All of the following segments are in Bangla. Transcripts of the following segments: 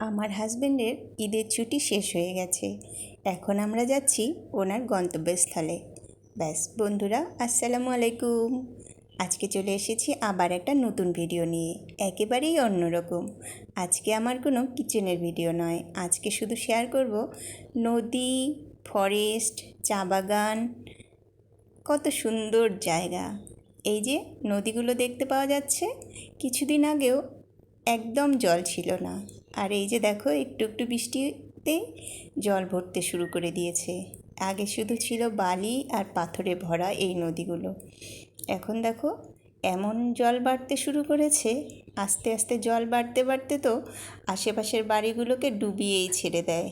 আমার হাজবেন্ডের ঈদের ছুটি শেষ হয়ে গেছে। এখন আমরা যাচ্ছি ওনার গন্তব্যস্থলে। ব্যাস, বন্ধুরা, আসসালামু আলাইকুম। আজকে চলে এসেছি আবার একটা নতুন ভিডিও নিয়ে, একেবারেই অন্যরকম। আজকে আমার কোনো কিচেনের ভিডিও নয়। আজকে শুধু শেয়ার করব নদী, ফরেস্ট, চা বাগান, কত সুন্দর জায়গা। এই যে, নদীগুলো দেখতে পাওয়া যাচ্ছে, কিছুদিন আগেও একদম জল ছিল না। আর এই যে দেখো একটু একটু বৃষ্টিতে জল ভরতে শুরু করে দিয়েছে। আগে শুধু ছিল বালি আর পাথরে ভরা এই নদীগুলো। এখন দেখো, এমন জল বাড়তে শুরু করেছে, আস্তে আস্তে জল বাড়তে বাড়তে তো আশেপাশের বাড়িগুলোকে ডুবিয়েই ছেড়ে দেয়।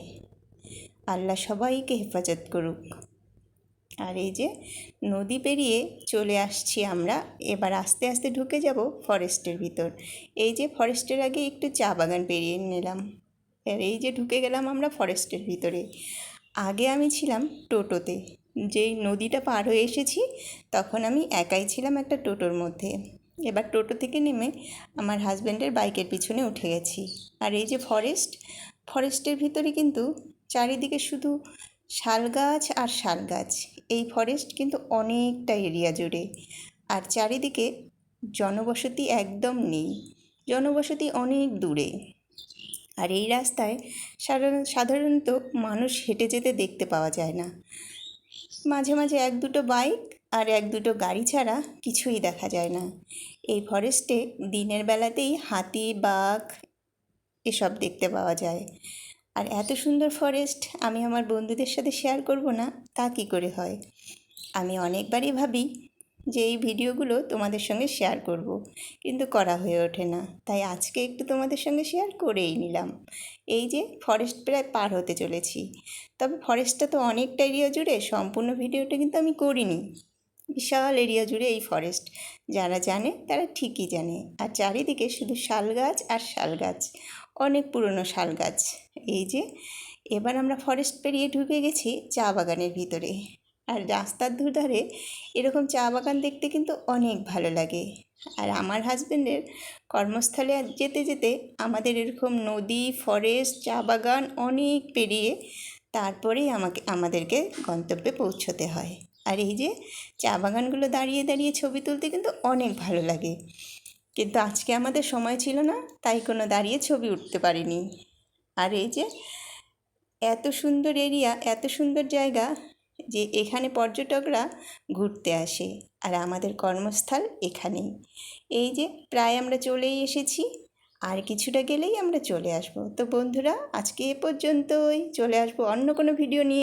আল্লাহ সবাইকে হেফাজত করুক। আর এই যে নদী পেরিয়ে চলে আসছি আমরা, এবার আস্তে আস্তে ঢুকে যাব ফরেস্টের ভিতর। এই যে ফরেস্টের আগে একটু চা বাগান পেরিয়ে নিলাম। আর এই যে ঢুকে গেলাম আমরা ফরেস্টের ভিতরে। আগে আমি ছিলাম টোটোতে। যেই নদীটা পার হয়ে এসেছি, তখন আমি একাই ছিলাম একটা টোটোর মধ্যে। এবার টোটো থেকে নেমে আমার হাজব্যান্ডের বাইকের পিছনে উঠে গেছি। আর এই যে ফরেস্ট, ফরেস্টের ভিতরে কিন্তু চারিদিকে শুধু শাল গাছ আর শাল গাছ। এই ফরেস্ট কিন্তু অনেকটা এরিয়া জুড়ে। আর চারিদিকে জনবসতি একদম নেই, জনবসতি অনেক দূরে। আর এই রাস্তায় সাধারণ, সাধারণত মানুষ হেঁটে যেতে দেখতে পাওয়া যায় না। মাঝে মাঝে এক দুটো বাইক আর এক দুটো গাড়ি ছাড়া কিছুই দেখা যায় না। এই ফরেস্টে দিনের বেলাতেই হাতি, বাঘ এসব দেখতে পাওয়া যায়। আর এত সুন্দর ফরেস্ট আমি আমার বন্ধুদের সাথে শেয়ার করব না, তা কী করে হয়? আমি অনেকবারই ভাবি যে এই ভিডিওগুলো তোমাদের সঙ্গে শেয়ার করব, কিন্তু করা হয়ে ওঠে না। তাই আজকে একটু তোমাদের সঙ্গে শেয়ার করেই নিলাম। এই যে ফরেস্ট প্রায় পার হতে চলেছি। তবে ফরেস্টটা তো অনেকটা এরিয়া জুড়ে সম্পূর্ণ ভিডিওটা কিন্তু আমি করিনি। বিশাল এরিয়া জুড়ে এই ফরেস্ট যারা জানে তারা ঠিকই জানে। আর চারিদিকে শুধু শাল গাছ আর শাল গাছ। অনেক পুরনো শাল গাছ এই যে, এবার আমরা ফরেস্ট পেরিয়ে ঢুকে গেছি চা বাগানের ভিতরে। আর রাস্তার দুধারে এরকম চা বাগান দেখতে কিন্তু অনেক ভালো লাগে। আর আমার হাজব্যান্ডের কর্মস্থলে যেতে যেতে আমাদের এরকম নদী ফরেস্ট চা বাগান অনেক পেরিয়ে তারপরেই আমাকে, আমাদেরকে গন্তব্যে পৌঁছতে হয়। আর এই যে, চা বাগানগুলো দাঁড়িয়ে দাঁড়িয়ে ছবি তুলতে কিন্তু অনেক ভালো লাগে। কিন্তু আজকে আমাদের সময় ছিল না, তাই কোনো দাঁড়িয়ে ছবি উঠতে পারিনি। আর এই যে এত সুন্দর এরিয়া, এত সুন্দর জায়গা যে এখানে পর্যটকরা ঘুরতে আসে আর আমাদের কর্মস্থল এখানেই। এই যে প্রায় আমরা চলেই এসেছি, আর কিছুটা গেলেই আমরা চলে আসব। তো বন্ধুরা, আজকে এ পর্যন্তই। চলে আসব অন্য কোনো ভিডিও নিয়ে।